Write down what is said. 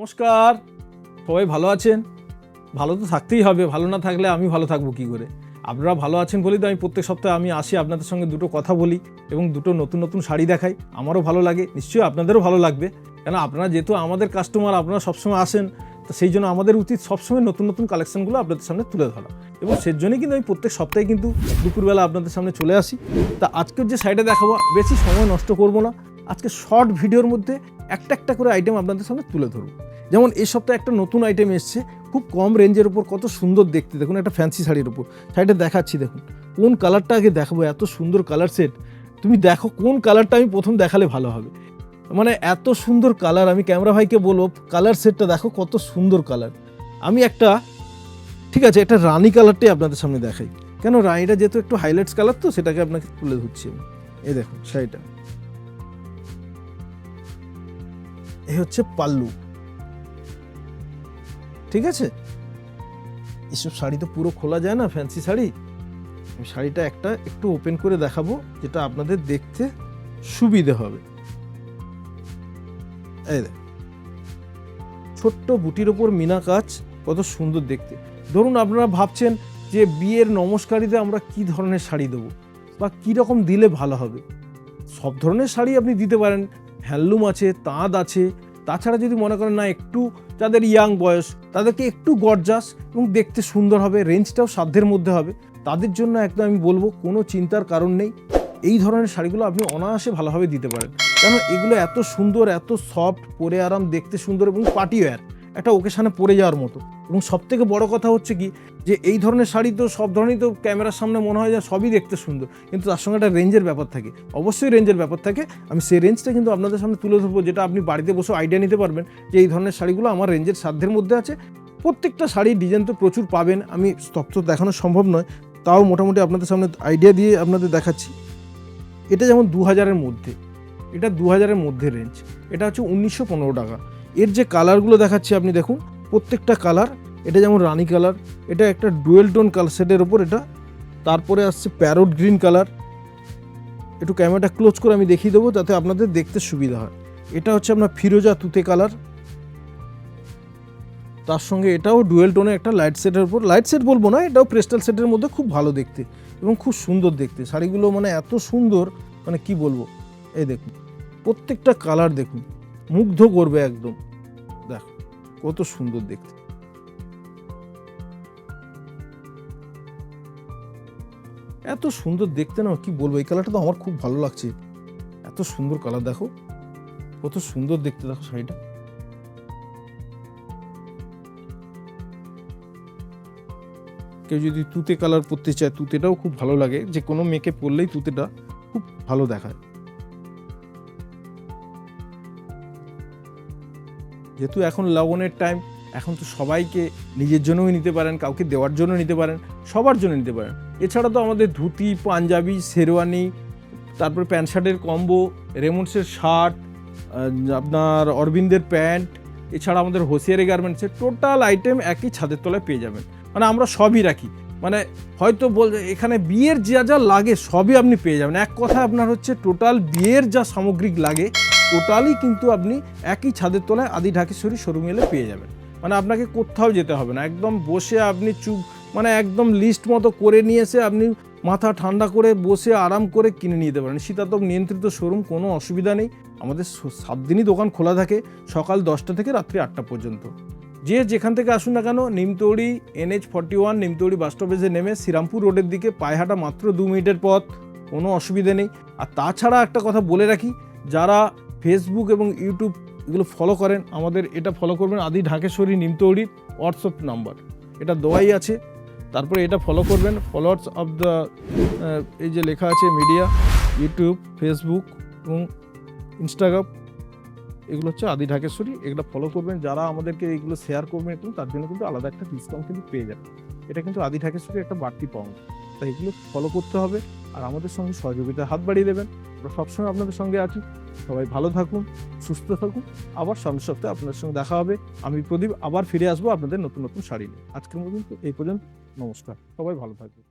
নমস্কার। সবাই ভালো আছেন? ভালো তো থাকতেই হবে, ভালো না থাকলে আমি ভালো থাকব কি করে? আপনারা ভালো আছেন বলেই তো আমি প্রত্যেক সপ্তাহে আমি আসি, আপনাদের সঙ্গে দুটো কথা বলি এবং দুটো নতুন নতুন শাড়ি দেখাই। আমারও ভালো লাগে, নিশ্চয়ই আপনাদেরও ভালো লাগবে। কেন আপনারা যেহেতু আমাদের কাস্টমার আপনারা সবসময় আসেন, তো সেই জন্য আমাদের উচিত সবসময় নতুন নতুন কালেকশনগুলো আপনাদের সামনে তুলে ধরা। এবং সেই জন্যই কিন্তু আমি প্রত্যেক সপ্তাহে কিন্তু দুপুরবেলা আপনাদের সামনে চলে আসি। তা আজকের যে শাড়িটা দেখাবো, বেশি সময় নষ্ট করব না। আজকে শর্ট ভিডিওর মধ্যে একটা একটা করে আইটেম আপনাদের সামনে তুলে ধরবো। যেমন এই সপ্তাহে একটা নতুন আইটেম এসছে, খুব কম রেঞ্জের উপর, কত সুন্দর দেখতে। দেখুন, একটা ফ্যান্সি শাড়ির উপর। শাড়িটা দেখাচ্ছি, দেখুন। কোন কালারটা আগে দেখাবো? এত সুন্দর কালার সেট তুমি দেখো কোন কালারটা আমি প্রথম দেখালে ভালো হবে। মানে এত সুন্দর কালার আমি ক্যামেরা ভাইকে বলব কালার সেটটা দেখো কত সুন্দর কালার আমি একটা, ঠিক আছে, একটা রানি কালারটাই আপনাদের সামনে দেখাই। কেন? রানিটা যেহেতু একটু হাইলাইটস কালার তো, সেটাকে আপনাকে তুলে ধরছি আমি। এই দেখুন, শাড়িটা। এই হচ্ছে পাল্লু। ঠিক আছে? এসব শাড়ি তো পুরো খোলা যায় না ফ্যান্সি শাড়ি? আমি শাড়িটা একটা একটু ওপেন করে দেখাবো, যেটা আপনাদের দেখতে সুবিধে হবে। ছোট্ট বুটির ওপর মিনা কাজ, কত সুন্দর দেখতে। ধরুন আপনারা ভাবছেন যে বিয়ের নমস্কারিতে আমরা কি ধরনের শাড়ি দেবো, বা কী রকম দিলে ভালো হবে। সব ধরনের শাড়ি আপনি দিতে পারেন হ্যান্ডলুম আছে, তাঁত আছে। তাছাড়া যদি মনে করেন না, একটু যাদের ইয়াং বয়স, তাদেরকে একটু গরজাস এবং দেখতে সুন্দর হবে, রেঞ্জটাও সাধ্যের মধ্যে হবে। তাদের জন্য একদম আমি বলব, কোনো চিন্তার কারণ নেই। এই ধরনের শাড়িগুলো আপনি অনায়াসে ভালোভাবে দিতে পারেন। কারণ এগুলো এত সুন্দর, এত সফট পরে আরাম, দেখতে সুন্দর এবং পার্টি ওয়্যার। একটা ওকেশানে পরে যাওয়ার মতো। এবং সব থেকে বড় কথা হচ্ছে কি, যে এই ধরনের শাড়ি তো সব ধরনেরই তো ক্যামেরার সামনে মনে হয় যে সবই দেখতে সুন্দর। কিন্তু তার সঙ্গে একটা রেঞ্জের ব্যাপার থাকে। অবশ্যই রেঞ্জের ব্যাপার থাকে। আমি সেই রেঞ্জটা কিন্তু আপনাদের সামনে তুলে ধরবো, যেটা আপনি বাড়িতে বসে আইডিয়া নিতে পারবেন যে এই ধরনের শাড়িগুলো আমার রেঞ্জের সাধ্যের মধ্যে আছে। প্রত্যেকটা শাড়ির ডিজাইন তো প্রচুর পাবেন। আমি স্তব্ধ দেখানো সম্ভব নয়, তাও মোটামুটি আপনাদের সামনে আইডিয়া দিয়ে আপনাদের দেখাচ্ছি। এটা যেমন দু হাজারের মধ্যে, এটা দু হাজারের মধ্যে রেঞ্জ এটা হচ্ছে উনিশশো পনেরো টাকা। এর যে কালারগুলো দেখাচ্ছি আপনি দেখুন, প্রত্যেকটা কালার, এটা যেমন রানি কালার, এটা একটা ডুয়েল টোন কালার সেটের ওপর এটা। তারপরে আসছে প্যারোট গ্রিন কালার। একটু ক্যামেরাটা ক্লোজ করে আমি দেখিয়ে দেবো, যাতে আপনাদের দেখতে সুবিধা হয়। এটা হচ্ছে আপনার ফিরোজা তুতে কালার। তার সঙ্গে এটাও ডুয়েল টোনের একটা লাইট সেটের উপর। লাইট সেট বলব না, এটাও প্রেস্টাল সেটের মধ্যে খুব ভালো দেখতে এবং খুব সুন্দর দেখতে। শাড়িগুলো মানে এত সুন্দর মানে কি বলব? এই দেখুন, প্রত্যেকটা কালার দেখুন। মুগ্ধ করবে একদম। দেখ, কত সুন্দর দেখতে। এত সুন্দর দেখতে না, কি বলব? এই কালারটা তো আমার খুব ভালো লাগছে। এত সুন্দর কালার দেখো। কত সুন্দর দেখতে দেখো শাড়িটা। কেউ যদি তুতে কালার পরতে চায়, তুতেটাও খুব ভালো লাগে। যে কোনো মেয়েকে পরলেই তুতেটা খুব ভালো দেখায়। যেহেতু এখন লবণের টাইম এখন তো সবাইকে নিজের জন্যও নিতে পারেন, কাউকে দেওয়ার জন্য নিতে পারেন, সবার জন্য নিতে পারেন। এছাড়া তো আমাদের ধুতি, পাঞ্জাবি, শেরওয়ানি, তারপরে প্যান্ট শার্টের কম্বো রেমন্ডসের শার্ট আপনার অরবিন্দের প্যান্ট, এছাড়া আমাদের হোসিয়ারি গার্মেন্টসের টোটাল আইটেম একই ছাদের তলায় পেয়ে যাবেন। মানে আমরা সবই রাখি। মানে হয়তো বল, এখানে বিয়ের যা যা লাগে সবই আপনি পেয়ে যাবেন। এক কথা আপনার হচ্ছে টোটাল বিয়ের যা সামগ্রিক লাগে টোটালি কিন্তু আপনি একই ছাদের তলায় আদি ঢাকেশ্বরী শোরুম এলে পেয়ে যাবেন। মানে আপনাকে কোথাও যেতে হবে না। একদম বসে আপনি চুপ মানে একদম লিস্ট মতো করে নিয়ে এসে আপনি মাথা ঠান্ডা করে বসে আরাম করে কিনে নিতে পারেন। শীতাতপ নিয়ন্ত্রিত শোরুম কোনো অসুবিধা নেই। আমাদের সাত দিনই দোকান খোলা থাকে সকাল দশটা থেকে রাত্রি আটটা পর্যন্ত। যে যেখান থেকে আসুন না কেন, Nimtouri NH forty one Nimtouri bus স্টপেজে নেমে শ্রীরামপুর রোডের দিকে পায়ে হাঁটা মাত্র দু মিনিটের পথ, কোনো অসুবিধে নেই। আর তাছাড়া একটা কথা বলে রাখি, যারা ফেসবুক এবং ইউটিউব এগুলো ফলো করেন। আমাদের এটা ফলো করবেন। আদি ঢাকেশ্বরী নিমতৌড়ির হোয়াটসঅ্যাপ নাম্বার এটা দেওয়াই আছে। তারপরে এটা ফলো করবেন। ফলোয়ার্স অফ দ্য এই যে লেখা আছে মিডিয়া ইউটিউব ফেসবুক এবং ইনস্টাগ্রাম এগুলো হচ্ছে আদি ঢাকেশ্বরী। এগুলো ফলো করবেন। যারা আমাদেরকে এগুলো শেয়ার করবেন কিন্তু তার জন্য কিন্তু আলাদা একটা ডিসকাউন্ট কিন্তু পেয়ে যাবেন। এটা কিন্তু আদি ঢাকেশ্বরী একটা বাড়তি পাওয়া তাই এগুলো ফলো করতে হবে। আর আমাদের সঙ্গে সহযোগিতার হাত বাড়িয়ে দেবেন। আমরা সবসময় আপনাদের সঙ্গে আছি। সবাই ভালো থাকুন, সুস্থ থাকুন। আবার সামনের সপ্তাহে আপনাদের সঙ্গে দেখা হবে। আমি প্রদীপ, আবার ফিরে আসব আপনাদের নতুন নতুন শাড়ি নিয়ে। আজকের মতো এই পর্যন্ত। নমস্কার। সবাই ভালো থাকবেন।